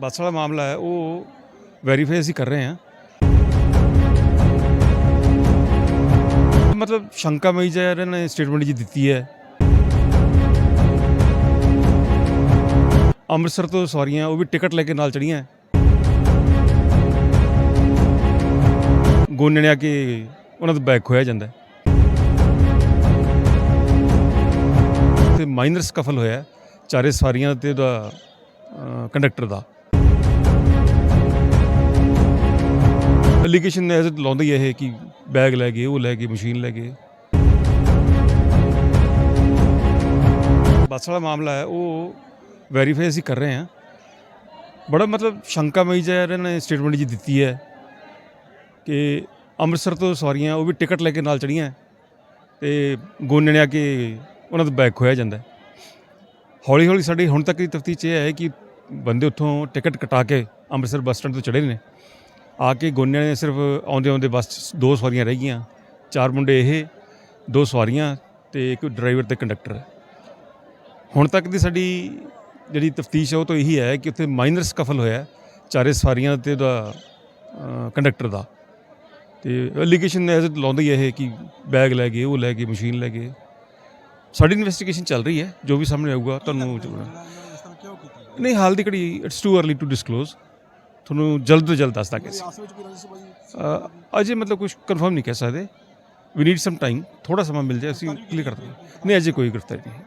ਬੱਸ ਵਾਲਾ ਮਾਮਲਾ ਹੈ ਉਹ ਵੈਰੀਫਾਈ ਅਸੀਂ ਕਰ ਰਹੇ ਹਾਂ ਮਤਲਬ ਸ਼ੰਕਾ ਮਈ ਜਾ ਇਹਨਾਂ ਨੇ ਸਟੇਟਮੈਂਟ ਜੀ ਦਿੱਤੀ ਹੈ ਅੰਮ੍ਰਿਤਸਰ ਤੋਂ ਸਵਾਰੀਆਂ ਉਹ ਵੀ ਟਿਕਟ ਲੈ ਕੇ ਨਾਲ ਚੜੀਆਂ ਗੋਨਣੇ ਆ ਕੇ ਉਹਨਾਂ ਦਾ ਬੈਗ ਖੋਇਆ ਜਾਂਦਾ ਹੈ। ਤੇ ਮਾਈਨਰ ਸਕਫਲ ਹੋਇਆ ਚਾਰੇ ਸਵਾਰੀਆਂ ਤੇ ਉਹਦਾ ਕੰਡਕਟਰ ਦਾ ਐਲੀਗੇਸ਼ਨ ਐਜ਼ ਲਾਉਂਦਾ ਹੀ ਇਹ ਕਿ ਬੈਗ ਲੈ ਗਏ, ਉਹ ਲੈ ਗਏ ਮਸ਼ੀਨ ਲੈ ਗਏ। ਬੱਸ ਵਾਲਾ ਮਾਮਲਾ ਹੈ, ਉਹ ਵੈਰੀਫਾਈ ਅਸੀਂ ਕਰ ਰਹੇ ਹਾਂ। ਬੜਾ ਮਤਲਬ ਸ਼ੰਕਾ ਮਈ ਜਾ ਇਹਨਾਂ ਨੇ ਸਟੇਟਮੈਂਟ ਜੀ ਦਿੱਤੀ ਹੈ ਕਿ ਅੰਮ੍ਰਿਤਸਰ ਤੋਂ ਸਵਾਰੀਆਂ, ਉਹ ਵੀ ਟਿਕਟ ਲੈ ਕੇ ਨਾਲ ਚੜੀਆਂ ਤੇ ਗੋਨਣੇ ਆ ਕੇ ਉਹਨਾਂ ਦਾ ਬੈਗ ਖੋਇਆ ਜਾਂਦਾ ਹੌਲੀ ਹੌਲੀ ਸਾਡੀ ਹੁਣ ਤੱਕ ਦੀ ਤਫਤੀਸ਼ 'ਚ ਇਹ ਹੈ ਕਿ ਬੰਦੇ ਉੱਥੋਂ ਟਿਕਟ ਕਟਾ ਕੇ ਅੰਮ੍ਰਿਤਸਰ ਬੱਸ ਸਟੈਂਡ ਤੋਂ ਚੜੇ ਨੇ। ਆ ਕੇ ਗੋਨਿਆਂ ਨੇ ਸਿਰਫ ਆਉਂਦੇ ਆਉਂਦੇ ਬੱਸ 'ਚ ਦੋ ਸਵਾਰੀਆਂ ਰਹਿ ਗਈਆਂ। ਚਾਰ ਮੁੰਡੇ ਇਹ ਦੋ ਸਵਾਰੀਆਂ ਤੇ ਇੱਕ ਡਰਾਈਵਰ ਤੇ ਕੰਡਕਟਰ। ਹੁਣ ਤੱਕ ਦੀ ਸਾਡੀ ਜਿਹੜੀ ਤਫਤੀਸ਼ ਹੈ ਉਹ ਤਾਂ ਇਹੀ ਹੈ ਕਿ ਉੱਥੇ ਮਾਈਨਰ ਸਕਫਲ ਹੋਇਆ ਚਾਰੇ ਸਵਾਰੀਆਂ ਤੇ ਉਹਦਾ ਕੰਡਕਟਰ ਦਾ। ਤੇ ਐਲੀਗੇਸ਼ਨ ਐਜ਼ ਲਾਉਂਦਾ ਹੀ ਇਹ ਕਿ ਬੈਗ ਲੈ ਗਏ ਉਹ ਲੈ ਗਏ ਮਸ਼ੀਨ ਲੈ ਗਏ। ਸਾਡੀ ਇਨਵੈਸਟੀਗੇਸ਼ਨ ਚੱਲ ਰਹੀ ਹੈ ਜੋ ਵੀ ਸਾਹਮਣੇ ਆਊਗਾ ਤੁਹਾਨੂੰ ਨਹੀਂ ਹਾਲ ਦੀ ਘੜੀ it's too early to disclose ਤੁਹਾਨੂੰ ਜਲਦ ਤੋਂ ਜਲਦ ਦੱਸ ਦਾਂਗੇ ਅ, ਅਜੇ ਮਤਲਬ ਕੁਝ ਕਨਫਰਮ ਨਹੀਂ ਕਹਿ ਸਕਦੇ। ਵੀ ਨੀਡ ਸਮ ਟਾਈਮ ਥੋੜਾ ਸਮਾਂ ਮਿਲ ਜਾਏ ਅਸੀਂ ਕਲੀਅਰ ਕਰ ਦਾਂਗੇ ਨਹੀਂ ਅਜੇ ਕੋਈ ਗ੍ਰਿਫਤਾਰੀ ਨਹੀਂ ਹੈ।